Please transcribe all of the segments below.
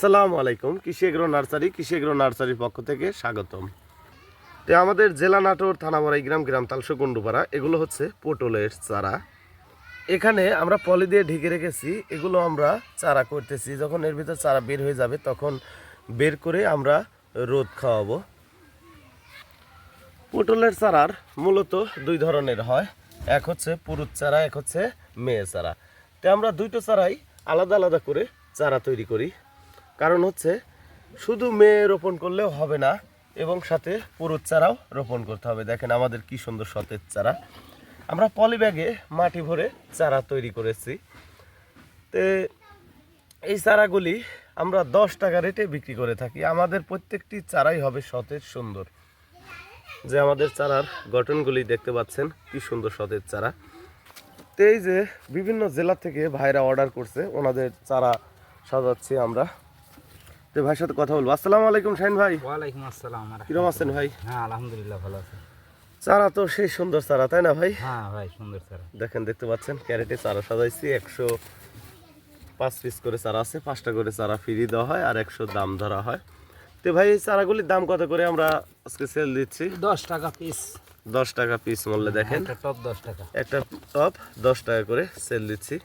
আসসালামু আলাইকুম, কৃষি এগ্রো নার্সারি, কৃষি এগ্রো নার্সারির পক্ষ থেকে স্বাগতম। তো আমাদের জেলা নাটোর, থানামরাই গ্রাম গ্রাম তালসো কুণ্ডুপাড়া এগুলো হচ্ছে পটলের চারা। এখানে আমরা পলি দিয়ে ঢেকে রেখেছি, এগুলো আমরা চারা করতেছি। যখন এর ভিতর চারা বের হয়ে যাবে, তখন বের করে আমরা রোদ খাওয়াবো। পটলের চারার মূলত দুই ধরনের হয়, এক হচ্ছে পুরুষ চারা, এক হচ্ছে মেয়ে চারা। তো আমরা দুইটো চারাই আলাদা আলাদা করে চারা তৈরি করি। কারণ হচ্ছে শুধু মেয়ে রোপণ করলেও হবে না, এবং সাথে পুরুষ চারাও রোপণ করতে হবে। দেখেন আমাদের কি সুন্দর সতেজ চারা। আমরা পলি ব্যাগে মাটি ভরে চারা তৈরি করেছি। তে এই চারাগুলি আমরা দশ টাকা রেটে বিক্রি করে থাকি। আমাদের প্রত্যেকটি চারাই হবে সতেজ সুন্দর। যে আমাদের চারার গঠনগুলি দেখতে পাচ্ছেন, কি সুন্দর সতেজ চারা। তো এই যে বিভিন্ন জেলা থেকে ভাইরা অর্ডার করছে, ওনাদের চারা সাজাচ্ছি আমরা। তো ভাইয়ের সাথে কথা বলব। আসসালামু আলাইকুম শাহিন ভাই। ওয়ালাইকুম আসসালাম কিরম আছেন ভাই? হ্যাঁ আলহামদুলিল্লাহ ভালো আছে। চারা তো সেই সুন্দর চারা তাই না ভাই? হ্যাঁ ভাই সুন্দর স্যার দেখেন দেখতে পাচ্ছেন ক্যারেটে চারা সাজাইছি একশো পাঁচ পিস করে চারা আছে পাঁচটা করে চারা ফ্রি দেওয়া হয় আর একশো দাম ধরা হয়। তো ভাই এই চারাগুলির দাম কত করে আমরা আজকে সেল দিচ্ছি? দশ টাকা পিস দশ টাকা পিস মূল্যে দেখেন। একটা টপ দশ টাকা। একটা টপ দশ টাকা করে সেল দিচ্ছি।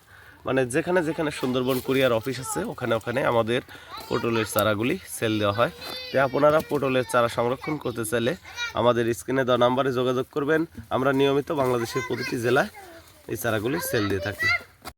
মানে যেখানে যেখানে সুন্দরবন কুরিয়ার অফিস আছে, ওখানে ওখানে আমাদের পটলের চারাগুলি সেল দেওয়া হয়। তো আপনারা পটলের চারা সংরক্ষণ করতে চাইলে আমাদের স্ক্রিনে দেওয়া নাম্বারে যোগাযোগ করবেন। আমরা নিয়মিত বাংলাদেশের প্রতিটি জেলায় এই চারাগুলি সেল দিয়ে থাকি।